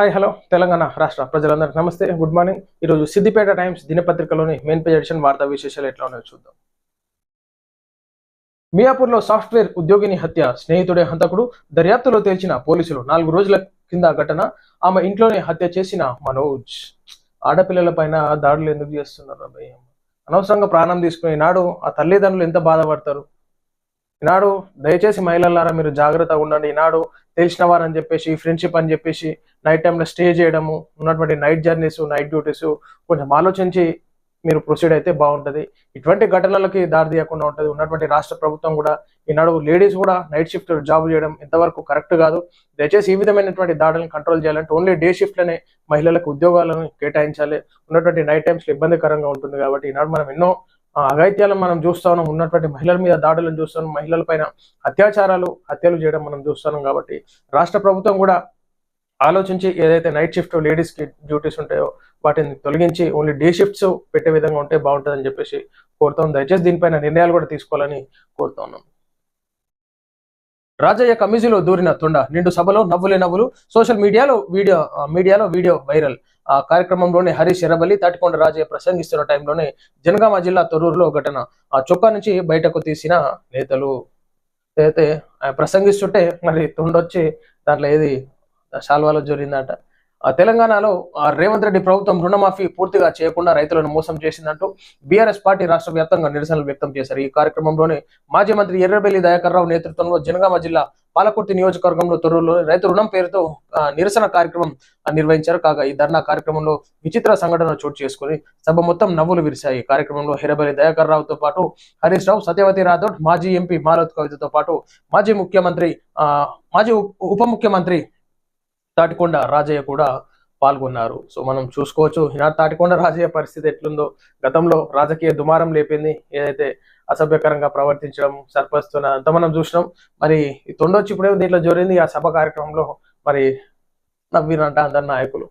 Hi hello Telangana రాష్ట్ర ప్రజలందరికీ నమస్తే. గుడ్ మార్నింగ్ ఈరోజు సిద్దిపేట టైమ్స్ దినపత్రికలోని మెయిన్ పేజ్ ఎడిషన్ వార్తా విశేషాలు ఎట్లా ఉన్నాయో చూద్దాం. మియాపూర్లో సాఫ్ట్వేర్ ఉద్యోగిని హత్య స్నేహితుడే హంతకుడు. దర్యాప్తులో తేల్చిన పోలీసులు నాలుగు రోజుల కింద ఘటన. ఆమె ఇంట్లోనే హత్య చేసిన మనోజ్. ఆడపిల్లల పైన దాడులు ఎందుకు చేస్తున్నారు అనవసరంగా ప్రాణం తీసుకుని నాడు ఆ తల్లిదండ్రులు ఎంత బాధపడతారు? ఈనాడు దయచేసి మహిళలారా మీరు జాగ్రత్తగా ఉండండి. ఈనాడు తెలిసిన వారని చెప్పేసి ఫ్రెండ్షిప్ అని చెప్పేసి నైట్ టైంలో స్టే చేయడము ఉన్నటువంటి నైట్ జర్నీస్ నైట్ డ్యూటీస్ కొంచెం ఆలోచించి మీరు ప్రొసీడ్ అయితే బాగుంటుంది. ఇటువంటి ఘటనలకి దారి తీయకుండా ఉంటుంది. ఉన్నటువంటి రాష్ట్ర ప్రభుత్వం కూడా ఈనాడు లేడీస్ కూడా నైట్ షిఫ్ట్ జాబ్ చేయడం ఎంతవరకు కరెక్ట్ కాదు. దయచేసి ఈ విధమైనటువంటి దాడులను కంట్రోల్ చేయాలంటే ఓన్లీ డే షిఫ్ట్లనే మహిళలకు ఉద్యోగాలను కేటాయించాలి. ఉన్నటువంటి నైట్ టైమ్స్ ఇబ్బందికరంగా ఉంటుంది కాబట్టి ఈనాడు మనం ఎన్నో అఘాయిత్యాలను మనం చూస్తాం ఉన్నటువంటి మహిళల మీద దాడులను చూస్తాం మహిళల పైన అత్యాచారాలు హత్యలు చేయడం మనం చూస్తున్నాం కాబట్టి రాష్ట్ర ప్రభుత్వం కూడా ఆలోచించి ఏదైతే నైట్ షిఫ్ట్ లేడీస్కి డ్యూటీస్ ఉంటాయో వాటిని తొలగించి ఓన్లీ డే షిఫ్ట్స్ పెట్టే విధంగా ఉంటే బాగుంటుందని చెప్పేసి కోరుతాం దయచేసి దీనిపైన నిర్ణయాలు కూడా తీసుకోవాలని కోరుతా ఉన్నాం. రాజయ్య కమిజీలో దూరిన తొండ నిండు సభలో నవ్వులే నవ్వులు. సోషల్ మీడియాలో వీడియో మీడియాలో వీడియో వైరల్. ఆ కార్యక్రమంలోనే హరీష్ ఎర్రబల్లి తాటికొండ రాజయ్య ప్రసంగిస్తున్న టైంలోనే జనగామ జిల్లా తొర్రూరులో ఘటన. ఆ చొక్కా నుంచి బయటకు తీసిన నేతలు అయితే ఆయన ప్రసంగిస్తుంటే మరి తొండొచ్చి దాంట్లో ఏది శాల్వాలో జరిగిందట తెలంగాణలో రేవంత్ రెడ్డి ప్రభుత్వం రుణమాఫీ పూర్తిగా చేయకుండా రైతులను మోసం చేసిందంటూ బీఆర్ఎస్ పార్టీ రాష్ట్ర వ్యాప్తంగా నిరసనలు వ్యక్తం చేశారు. ఈ కార్యక్రమంలోనే మాజీ మంత్రి ఎర్రబెల్లి దయాకర్ రావు నేతృత్వంలో జనగామ జిల్లా పాలకుర్తి నియోజకవర్గంలో తొర్రూరులో రైతు రుణం పేరుతో నిరసన కార్యక్రమం నిర్వహించారు. కాగా ఈ ధర్నా కార్యక్రమంలో విచిత్ర సంఘటన చోటు చేసుకుని సభ మొత్తం నవ్వులు విరిశాయి. కార్యక్రమంలో ఎర్రబెల్లి దయాకర్ రావుతో పాటు హరీష్ రావు సత్యవతి రాథోడ్ మాజీ ఎంపీ మాలత్ కవితతో పాటు మాజీ ముఖ్యమంత్రి ఆ మాజీ ఉప ముఖ్యమంత్రి తాటికొండ రాజయ్య కూడా పాల్గొన్నారు. సో మనం చూసుకోవచ్చు ఈనాడు తాటికొండ రాజయ్య పరిస్థితి ఎట్లుందో? గతంలో రాజకీయ దుమారం లేపింది ఏదైతే అసభ్యకరంగా ప్రవర్తించడం సర్పస్తున్న అంత మనం చూసినాం. మరి ఈ తొండొచ్చి ఇప్పుడే దీంట్లో జోరింది? ఆ సభ కార్యక్రమంలో మరి నవ్వినంట అందరి నాయకులు.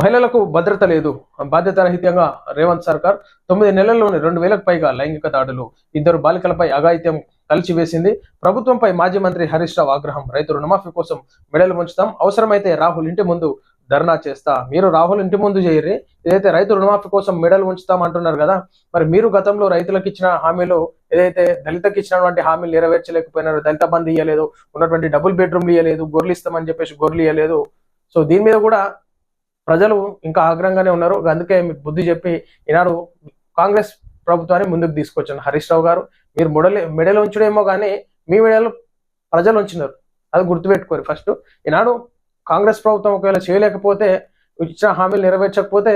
మహిళలకు భద్రత లేదు. బాధ్యత రహితంగా రేవంత్ సర్కార్ తొమ్మిది నెలల్లోని రెండు వేలకు పైగా లైంగిక దాడులు. ఇద్దరు బాలికలపై అఘాయిత్యం కలిసివేసింది ప్రభుత్వంపై మాజీ మంత్రి హరీష్ రావు ఆగ్రహం రైతు రుణమాఫీ కోసం మెడలు ఉంచుతాం అవసరమైతే రాహుల్ ఇంటి ముందు ధర్నా చేస్తా. మీరు రాహుల్ ఇంటి ముందు చేయరి ఏదైతే రైతు రుణమాఫీ కోసం మెడలు ఉంచుతాం అంటున్నారు కదా మరి మీరు గతంలో రైతులకు ఇచ్చిన హామీలు ఏదైతే దళితకి ఇచ్చినటువంటి హామీలు నెరవేర్చలేకపోయినారు దళిత బంధు ఇవ్వలేదు ఉన్నటువంటి డబుల్ బెడ్రూమ్లు ఇవ్వలేదు గొర్రెలు ఇస్తామని చెప్పేసి గొర్రెలు ఇవ్వలేదు సో దీని మీద కూడా ప్రజలు ఇంకా ఆగ్రహంగానే ఉన్నారు. అందుకే మీకు బుద్ధి చెప్పి ఈనాడు కాంగ్రెస్ ప్రభుత్వాన్ని ముందుకు తీసుకొచ్చాను. హరీష్ రావు గారు మీరు మెడలు మెడలు ఉంచడేమో కానీ మీ మెడలు ప్రజలు ఉంచినారు. అది గుర్తుపెట్టుకోరు ఫస్ట్ ఈనాడు కాంగ్రెస్ ప్రభుత్వం ఒకవేళ చేయలేకపోతే ఇచ్చిన హామీలు నెరవేర్చకపోతే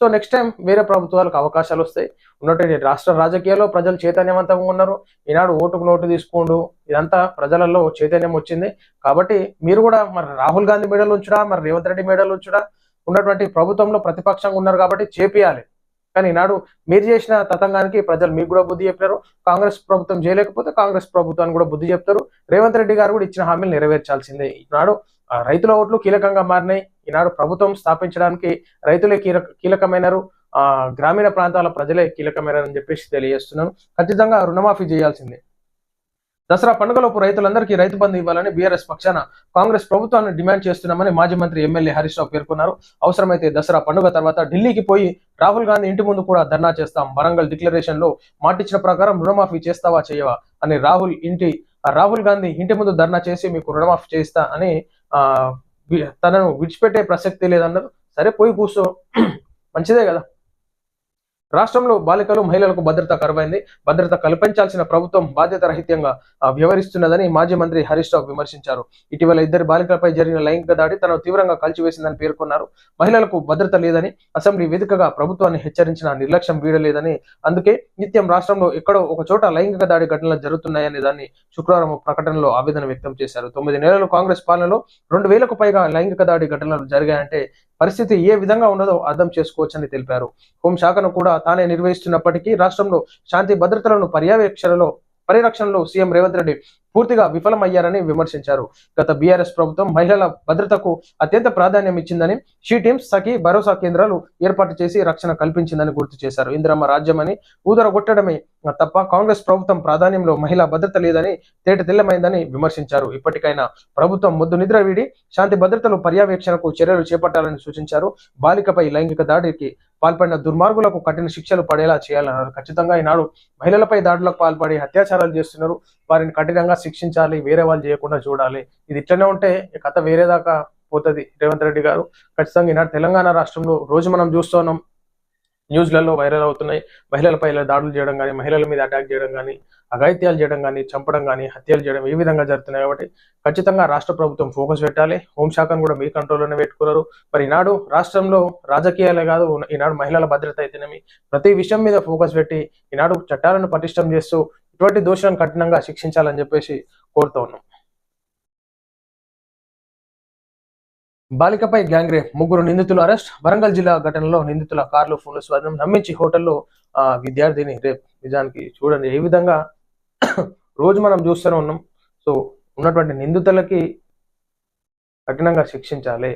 సో నెక్స్ట్ టైం వేరే ప్రభుత్వాలకు అవకాశాలు వస్తాయి. ఉన్నటువంటి రాష్ట్ర రాజకీయాల్లో ప్రజలు చైతన్యవంతంగా ఉన్నారు. ఈనాడు ఓటుకు నోటు తీసుకోండు. ఇదంతా ప్రజలలో చైతన్యం వచ్చింది. కాబట్టి మీరు కూడా మరి రాహుల్ గాంధీ మెడలు ఉంచుడా? మరి రేవంత్ రెడ్డి మెడలు ఉంచుడా? ఉన్నటువంటి ప్రభుత్వంలో ప్రతిపక్షంగా ఉన్నారు కాబట్టి చేపియాలి. కానీ ఈనాడు మీరు చేసిన తతంగానికి ప్రజలు మీకు కూడా బుద్ధి చెప్పారు కాంగ్రెస్ ప్రభుత్వం చేయలేకపోతే కాంగ్రెస్ ప్రభుత్వాన్ని కూడా బుద్ధి చెప్తారు. రేవంత్ రెడ్డి గారు కూడా ఇచ్చిన హామీలు నెరవేర్చాల్సిందే. ఈనాడు ఆ, రైతుల ఓట్లు కీలకంగా మారినాయి. ఈనాడు ప్రభుత్వం స్థాపించడానికి రైతులే కీలక కీలకమైనరు. ఆ గ్రామీణ ప్రాంతాల ప్రజలే కీలకమైనరని చెప్పేసి తెలియజేస్తున్నాను. ఖచ్చితంగా రుణమాఫీ చేయాల్సిందే. దసరా పండుగలోపు రైతులందరికీ రైతు బంధు ఇవ్వాలని బీఆర్ఎస్ పక్షాన కాంగ్రెస్ ప్రభుత్వాన్ని డిమాండ్ చేస్తున్నామని మాజీ మంత్రి ఎమ్మెల్యే హరీష్ రావు పేర్కొన్నారు. అవసరమైతే దసరా పండుగ తర్వాత ఢిల్లీకి పోయి రాహుల్ గాంధీ ఇంటి ముందు కూడా ధర్నా చేస్తాం. వరంగల్ డిక్లరేషన్లో మాటిచ్చిన ప్రకారం రుణమాఫీ చేస్తావా చేయవా అని రాహుల్ ఇంటి రాహుల్ గాంధీ ఇంటి ముందు ధర్నా చేసి మీకు రుణమాఫీ చేస్తా అని తనను విడిచిపెట్టే ప్రసక్తి లేదన్నారు. సరే పోయి కూర్చో. మంచిదే కదా. రాష్ట్రంలో బాలికలు మహిళలకు భద్రత కరువైంది. భద్రత కల్పించాల్సిన ప్రభుత్వం బాధ్యత రహితంగా వ్యవహరిస్తున్నదని మాజీ మంత్రి హరీష్ రావు విమర్శించారు. ఇటీవల ఇద్దరు బాలికలపై జరిగిన లైంగిక దాడి తనను తీవ్రంగా కలిచివేసిందని పేర్కొన్నారు. మహిళలకు భద్రత లేదని అసెంబ్లీ వేదికగా ప్రభుత్వాన్ని హెచ్చరించిన నిర్లక్ష్యం వీడలేదని అందుకే నిత్యం రాష్ట్రంలో ఎక్కడో ఒక చోట లైంగిక దాడి ఘటనలు జరుగుతున్నాయనే దాన్ని శుక్రవారం ప్రకటనలో ఆవేదన వ్యక్తం చేశారు. తొమ్మిది నెలలు కాంగ్రెస్ పాలనలో రెండు వేలకు పైగా లైంగిక దాడి ఘటనలు జరిగాయంటే పరిస్థితి ఏ విధంగా ఉన్నదో అర్థం చేసుకోవచ్చని తెలిపారు. హోంశాఖను కూడా తానే నిర్వహిస్తున్నప్పటికీ రాష్ట్రంలో శాంతి భద్రతలను పర్యవేక్షణలో పరిరక్షణలో సీఎం రేవంత్ రెడ్డి పూర్తిగా విఫలమయ్యారని విమర్శించారు. గత బీఆర్ఎస్ ప్రభుత్వం మహిళల భద్రతకు అత్యంత ప్రాధాన్యం ఇచ్చిందని షీ టీమ్స్ సఖీ భరోసా కేంద్రాలు ఏర్పాటు చేసి రక్షణ కల్పించిందని గుర్తు చేశారు. ఇందిరమ్మ రాజ్యమని ఊదరగొట్టడమే తప్ప కాంగ్రెస్ ప్రభుత్వం ప్రాధాన్యంలో మహిళా భద్రత లేదని తేట తెల్లమైందని విమర్శించారు. ఇప్పటికైనా ప్రభుత్వం ముద్దు నిద్ర వీడి శాంతి భద్రతలు పర్యవేక్షణకు చర్యలు చేపట్టాలని సూచించారు. బాలికపై లైంగిక దాడికి పాల్పడిన దుర్మార్గులకు కఠిన శిక్షలు పడేలా చేయాలన్నారు. ఖచ్చితంగా ఈనాడు మహిళలపై దాడులకు పాల్పడి అత్యాచారాలు చేస్తున్నారు. వారిని కఠినంగా శిక్షించాలి వేరే వాళ్ళు చేయకుండా చూడాలి. ఇది ఇట్లనే ఉంటే కథ వేరే దాకా పోతుంది. రేవంత్ రెడ్డి గారు ఖచ్చితంగా ఈనాడు తెలంగాణ రాష్ట్రంలో రోజు మనం చూస్తున్నాం. న్యూస్లలో వైరల్ అవుతున్నాయి. మహిళలపై ఇలా దాడులు చేయడం కానీ మహిళల మీద అటాక్ చేయడం కానీ అఘాయిత్యాలు చేయడం కానీ చంపడం కానీ హత్యలు చేయడం ఈ విధంగా జరుగుతున్నాయి కాబట్టి ఖచ్చితంగా రాష్ట్ర ప్రభుత్వం ఫోకస్ పెట్టాలి. హోంశాఖను కూడా మీ కంట్రోల్లోనే పెట్టుకున్నారు. మరి ఈనాడు రాష్ట్రంలో రాజకీయాలే కాదు ఈనాడు మహిళల భద్రత అయితేనేమి ప్రతి విషయం మీద ఫోకస్ పెట్టి ఈనాడు చట్టాలను పటిష్టం చేస్తూ ఇటువంటి దోషులను కఠినంగా శిక్షించాలని చెప్పేసి కోరుతూ ఉన్నాం. బాలికపై గ్యాంగ్రేప్ ముగ్గురు నిందితులు అరెస్ట్. వరంగల్ జిల్లా ఘటనలో నిందితుల కార్లు ఫోన్లు స్వాధీనం. నమ్మించి హోటల్లో ఆ విద్యార్థిని రేపు నిజానికి చూడండి. ఏ విధంగా రోజు మనం చూస్తూనే ఉన్నాం. సో ఉన్నటువంటి నిందితులకి కఠినంగా శిక్షించాలి.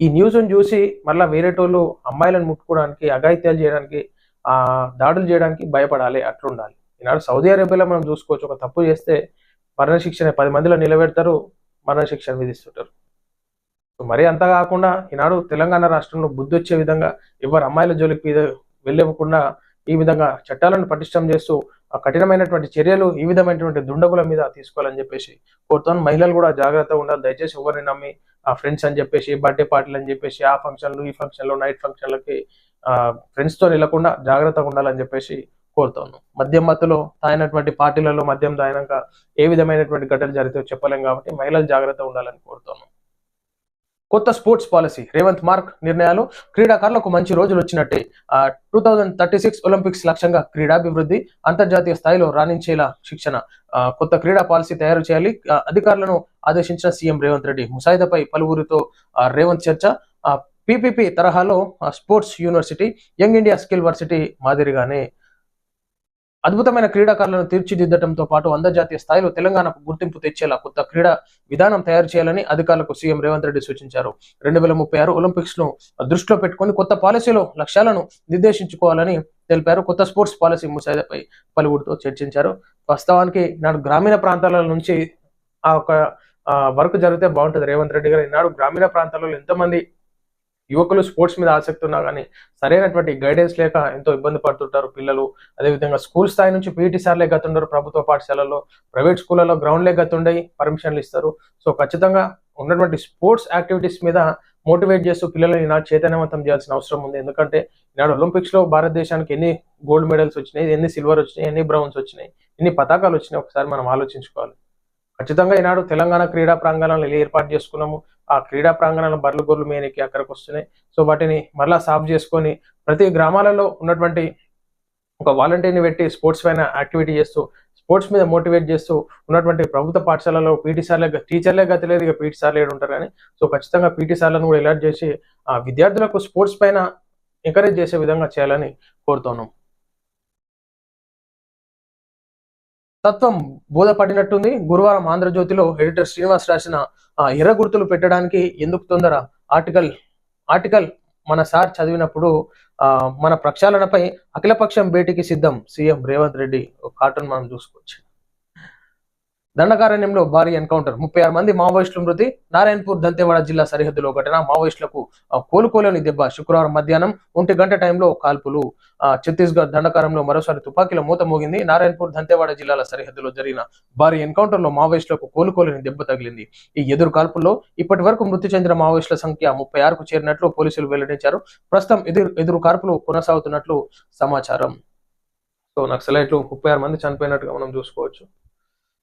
ఈ న్యూస్ను చూసి మళ్ళీ వేరేటోళ్ళు అమ్మాయిలను ముట్టుకోవడానికి అఘాయిత్యాలు చేయడానికి ఆ దాడులు చేయడానికి భయపడాలి. అట్లుండాలి. ఈనాడు సౌదీ అరేబియాలో మనం చూసుకోవచ్చు ఒక తప్పు చేస్తే మరణశిక్షణ పది మందిలో నిలబెడతారు మరణశిక్షణ విధిస్తుంటారు. మరి అంత కాకుండా ఈనాడు తెలంగాణ రాష్ట్రంలో బుద్ధి వచ్చే విధంగా ఎవరు అమ్మాయిల జోలికి వెళ్ళివ్వకుండా ఈ విధంగా చట్టాలను పటిష్టం చేస్తూ ఆ కఠినమైనటువంటి చర్యలు ఈ విధమైనటువంటి దుండగుల మీద తీసుకోవాలని చెప్పేసి కోరుతాను మహిళలు కూడా జాగ్రత్తగా ఉండాలి. దయచేసి ఎవరిని నమ్మి ఆ ఫ్రెండ్స్ అని చెప్పేసి బర్త్డే పార్టీలు అని చెప్పేసి ఆ ఫంక్షన్లు ఈ ఫంక్షన్లు నైట్ ఫంక్షన్లకి ఆ నిలకుండా జాగ్రత్తగా ఉండాలని చెప్పేసి కోరుతాను. మద్యం మత్తులో తాగినటువంటి పార్టీలలో మద్యం తాగినాక ఏ విధమైనటువంటి ఘటనలు జరిగితే చెప్పలేం కాబట్టి మహిళలు జాగ్రత్తగా ఉండాలని కోరుతాను. కొత్త స్పోర్ట్స్ పాలసీ రేవంత్ మార్క్ నిర్ణయాలు క్రీడాకారులకు మంచి రోజులు వచ్చినట్టే. Two thousand thirty six Olympics లక్ష్యంగా క్రీడాభివృద్ధి అంతర్జాతీయ స్థాయిలో రాణించేలా శిక్షణ. కొత్త క్రీడా పాలసీ తయారు చేయాలి. అధికారులను ఆదేశించిన సీఎం రేవంత్ రెడ్డి ముసాయిదాపై పలువురితో రేవంత్ చర్చ. పీపీపీ తరహాలో ఆ, sports university Young India skill varsity మాదిరిగానే అద్భుతమైన క్రీడాకారులను తీర్చిదిద్దడంతో పాటు అంతర్జాతీయ స్థాయిలో తెలంగాణకు గుర్తింపు తెచ్చేలా కొత్త క్రీడా విధానం తయారు చేయాలని అధికారులకు సీఎం రేవంత్ రెడ్డి సూచించారు. రెండు వేల ముప్పై ఆరు ఒలింపిక్స్ను దృష్టిలో పెట్టుకుని కొత్త పాలసీలో లక్ష్యాలను నిర్దేశించుకోవాలని తెలిపారు. కొత్త స్పోర్ట్స్ పాలసీ ముసాయిదాపై పలువురితో చర్చించారు. వాస్తవానికి నాడు గ్రామీణ ప్రాంతాల నుంచి ఆ ఒక వర్క్ జరిగితే బాగుంటుంది. రేవంత్ రెడ్డి గారు ఈనాడు గ్రామీణ ప్రాంతాలలో ఎంతమంది యువకులు స్పోర్ట్స్ మీద ఆసక్తి ఉన్నా కానీ సరైనటువంటి గైడెన్స్ లేక ఎంతో ఇబ్బంది పడుతుంటారు పిల్లలు. అదేవిధంగా స్కూల్ స్థాయి నుంచి పీఈటీ సార్లే గతుండరు. ప్రభుత్వ పాఠశాలలో ప్రైవేట్ స్కూళ్ళలో గ్రౌండ్లే గతుండయి పర్మిషన్లు ఇస్తారు. సో ఖచ్చితంగా ఉన్నటువంటి స్పోర్ట్స్ యాక్టివిటీస్ మీద మోటివేట్ చేస్తూ పిల్లల్ని ఈనాడు చైతన్యవంతం చేయాల్సిన అవసరం ఉంది. ఎందుకంటే ఈనాడు ఒలింపిక్స్లో భారతదేశానికి ఎన్ని గోల్డ్ మెడల్స్ వచ్చినాయి ఎన్ని సిల్వర్ వచ్చినాయి ఎన్ని బ్రౌన్స్ వచ్చినాయి ఎన్ని పతాకాలు వచ్చినాయి ఒకసారి మనం ఆలోచించుకోవాలి. ఖచ్చితంగా ఈనాడు తెలంగాణ క్రీడా ప్రాంగణాలను ఏర్పాటు చేసుకున్నాము ఆ క్రీడా ప్రాంగణాలను బర్లు గొర్రెలు మేనికి అక్కడికి వస్తున్నాయి. సో వాటిని మరలా సాఫ్ చేసుకొని ప్రతి గ్రామాలలో ఉన్నటువంటి ఒక వాలంటీర్ని పెట్టి స్పోర్ట్స్ పైన యాక్టివిటీ చేస్తూ స్పోర్ట్స్ మీద మోటివేట్ చేస్తూ ఉన్నటువంటి ప్రభుత్వ పాఠశాలలో పీటీ సార్లే టీచర్లే గతి లేదు ఇక పీటీ సార్లు ఏడు ఉంటారు కానీ సో ఖచ్చితంగా పీటీ సార్లను కూడా ఎలర్ట్ చేసి ఆ విద్యార్థులకు స్పోర్ట్స్ పైన ఎంకరేజ్ చేసే విధంగా చేయాలని కోరుతున్నాం. తత్వం బోధపడినట్టుంది. గురువారం ఆంధ్రజ్యోతిలో ఎడిటర్ శ్రీనివాస్ రాసిన ఎర్ర గుర్తులు పెట్టడానికి ఎందుకు తొందర? ఆర్టికల్ ఆర్టికల్ మన సార్ చదివినప్పుడు ఆ, మన ప్రక్షాళనపై అఖిలపక్షం భేటీకి సిద్ధం సీఎం రేవంత్ రెడ్డి. ఒక కార్టూన్ మనం చూసుకోవచ్చు. దండకారణ్యంలో భారీ ఎన్కౌంటర్. ముప్పై ఆరు మంది మావోయిస్టులు మృతి. నారాయణపూర్ దంతేవాడ జిల్లా సరిహద్దులో ఘటన. మావోయిస్టులకు కోలుకోలేని దెబ్బ శుక్రవారం మధ్యాహ్నం ఒంటి గంట టైంలో కాల్పులు. ఛత్తీస్గఢ్ దండకారంలో మరోసారి తుపాకీల మూత మోగింది. నారాయణపూర్ దంతేవాడ జిల్లాల సరిహద్దులో జరిగిన భారీ ఎన్కౌంటర్లో మావోయిస్టులకు కోలుకోలేని దెబ్బ తగిలింది. ఈ ఎదురు కాల్పుల్లో ఇప్పటి వరకు మృతి చెందిన మావోయిస్టుల సంఖ్య ముప్పై ఆరుకు చేరినట్లు పోలీసులు వెల్లడించారు. ప్రస్తుతం ఎదురు ఎదురు కాల్పులు కొనసాగుతున్నట్లు సమాచారం. సో నక్సలైట్లు ముప్పై ఆరు మంది చనిపోయినట్టుగా మనం చూసుకోవచ్చు.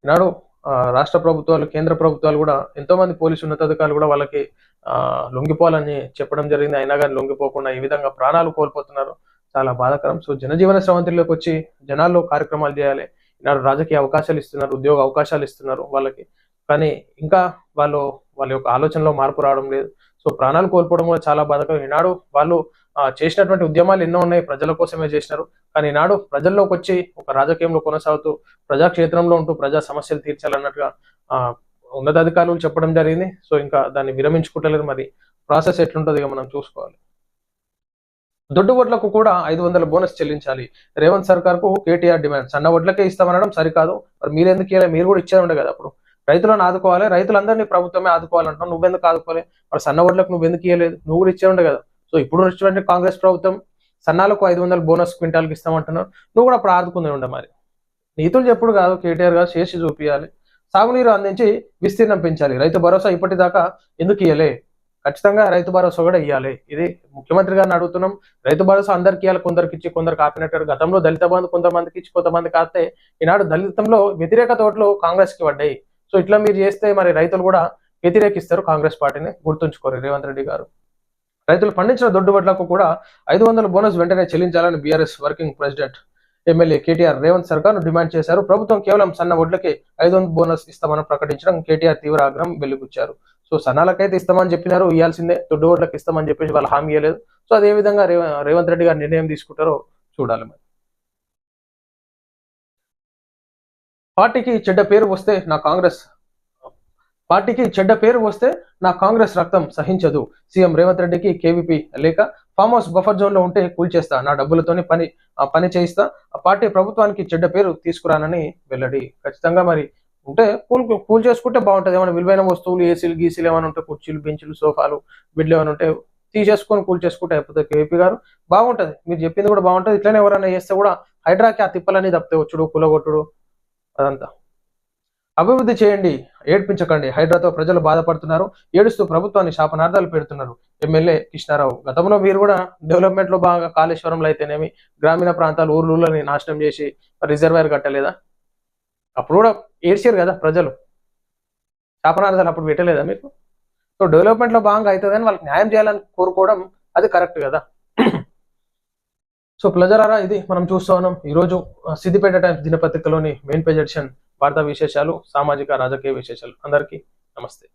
ఈనాడు ఆ, రాష్ట్ర ప్రభుత్వాలు కేంద్ర ప్రభుత్వాలు కూడా ఎంతో మంది పోలీసు ఉన్నతాధికారులు కూడా వాళ్ళకి ఆ, లొంగిపోవాలని చెప్పడం జరిగింది. అయినా కానీ లొంగిపోకుండా ఈ విధంగా ప్రాణాలు కోల్పోతున్నారు. చాలా బాధాకరం. సో జనజీవన స్రవంతిలోకి వచ్చి జనాల్లో కార్యక్రమాలు చేయాలి. ఈనాడు రాజకీయ అవకాశాలు ఇస్తున్నారు ఉద్యోగ అవకాశాలు ఇస్తున్నారు వాళ్ళకి. కానీ ఇంకా వాళ్ళు వాళ్ళ యొక్క ఆలోచనలో మార్పు రావడం లేదు. సో ప్రాణాలు కోల్పోవడం కూడా చాలా బాధకరం. ఈనాడు వాళ్ళు చేసినటువంటి ఉద్యమాలు ఎన్నో ఉన్నాయి ప్రజల కోసమే చేసినారు. కానీ ఈనాడు ప్రజల్లోకి వచ్చి ఒక రాజకీయంలో కొనసాగుతూ ప్రజాక్షేత్రంలో ఉంటూ ప్రజా సమస్యలు తీర్చాలన్నట్టుగా ఉన్నతాధికారులు చెప్పడం జరిగింది. సో ఇంకా దాన్ని విరమించుకుంటలేదు. మరి ప్రాసెస్ ఎట్లుంటుంది ఇక మనం చూసుకోవాలి. దొడ్డు వడ్లకు కూడా ఐదు వందల బోనస్ చెల్లించాలి. రేవంత్ సర్కార్కు కేటీఆర్ డిమాండ్. సన్న వడ్లకే ఇస్తామనడం సరికాదు. మరి మీరు ఎందుకు మీరు కూడా ఇచ్చే ఉండే కదా అప్పుడు. రైతులను ఆదుకోవాలి రైతులందరినీ ప్రభుత్వమే ఆదుకోవాలంటావు నువ్వెందుకు ఆదుకోవాలి? మరి సన్న ఓట్లకు నువ్వు ఎందుకు ఇవ్వలేదు నువ్వు కూడా ఇచ్చే ఉండే కదా. సో ఇప్పుడు వచ్చినటువంటి కాంగ్రెస్ ప్రభుత్వం సన్నాలకు ఐదు వందల బోనస్ క్వింటాల్కి ఇస్తామంటున్నారు నువ్వు కూడా అప్పుడు ఆదుకుందే ఉండే మరి. నీతులు చెప్పుడు కాదు కేటీఆర్ గారు చేసి చూపించాలి సాగునీరు అందించి విస్తీర్ణం పెంచాలి. రైతు భరోసా ఇప్పటిదాకా ఎందుకు ఇయ్యలే? ఖచ్చితంగా రైతు భరోసా కూడా ఇవ్వాలి ఇది ముఖ్యమంత్రి గారిని అడుగుతున్నాం. రైతు భరోసా అందరికి ఇవ్వాలి కొందరికి ఇచ్చి కొందరు ఆపినట్టు. గతంలో దళిత బంధు కొంతమందికి ఇచ్చి కొంతమంది కాస్తే ఈనాడు దళితంలో వ్యతిరేక తోటలు కాంగ్రెస్కి పడ్డాయి. సో ఇట్లా మీరు చేస్తే మరి రైతులు కూడా వ్యతిరేకిస్తారు కాంగ్రెస్ పార్టీని గుర్తుంచుకోరు రేవంత్ రెడ్డి గారు. రైతులు పండించిన దొడ్డు వడ్లకు కూడా ఐదు వందల బోనస్ వెంటనే చెల్లించాలని BRS working president MLA KTR Revanth సర్కార్ డిమాండ్ చేశారు. ప్రభుత్వం కేవలం సన్న వడ్లకే ఐదు వందల బోనస్ ఇస్తామని ప్రకటించడం కేటీఆర్ తీవ్ర ఆగ్రహం వెలుగుచ్చారు. సో సన్నాలకైతే ఇస్తామని చెప్పినారు ఇవ్వాల్సిందే దొడ్డు ఓట్లకు ఇస్తామని చెప్పేసి వాళ్ళు హామీ ఇవ్వలేదు సో అదే విధంగా రేవ- రేవంత్ రెడ్డి గారు నిర్ణయం తీసుకుంటారో చూడాలి మరి. పార్టీకి చెడ్డ పేరు వస్తే నా కాంగ్రెస్. పార్టీకి చెడ్డ పేరు వస్తే నా కాంగ్రెస్ రక్తం సహించదు. సీఎం రేవంత్ రెడ్డికి కేవీపీ లేక ఫామ్ హౌస్ బఫర్ జోన్లో ఉంటే కూల్చేస్తా. నా డబ్బులతోనే పని ఆ పని చేయిస్తా. ఆ పార్టీ ప్రభుత్వానికి చెడ్డ పేరు తీసుకురానని వెల్లడి. ఖచ్చితంగా మరి ఉంటే కూల్ కూల్ చేసుకుంటే బాగుంటది. ఏమైనా విలువైన వస్తువులు ఏసీలు గీసీలు ఏమైనా ఉంటే కుర్చీలు బెంచులు సోఫాలు బిడ్లు ఏమైనా ఉంటే తీసేసుకొని కూల్ చేసుకుంటే అయిపోతుంది కేవీపీ గారు. బాగుంటది. మీరు చెప్పింది కూడా బాగుంటది. ఇట్లనే ఎవరైనా చేస్తే కూడా హైడ్రాకి ఆ తిప్పలన్నీ తప్పితే వచ్చుడు కులగొట్టుడు అదంతా. అభివృద్ధి చేయండి ఏడ్పించకండి. హైడ్రాతో ప్రజలు బాధపడుతున్నారు ఏడుస్తూ ప్రభుత్వాన్ని శాపనార్థాలు పెడుతున్నారు. ఎమ్మెల్యే కృష్ణారావు గతంలో మీరు కూడా డెవలప్మెంట్లో బాగా కాళేశ్వరంలో అయితేనేమి గ్రామీణ ప్రాంతాలు ఊర్లూళ్ళని నాశనం చేసి రిజర్వాయర్ కట్టలేదా? అప్పుడు కూడా ఏడ్చారు కదా ప్రజలు. శాపనార్థాలు అప్పుడు పెట్టలేదా మీకు? సో డెవలప్మెంట్లో భాగంగా అవుతుందని వాళ్ళకి న్యాయం చేయాలని కోరుకోవడం అది కరెక్ట్ కదా? సో ప్లజరారా ఇది మనం చూస్తూ ఉన్నాం. ఈరోజు సిద్దిపేట టైమ్స్ దినపత్రికలోని మెయిన్ పేజ్ ఎడిషన్ వార్తా విశేషాలు సామాజిక రాజకీయ విశేషాలు. అందరికీ నమస్తే.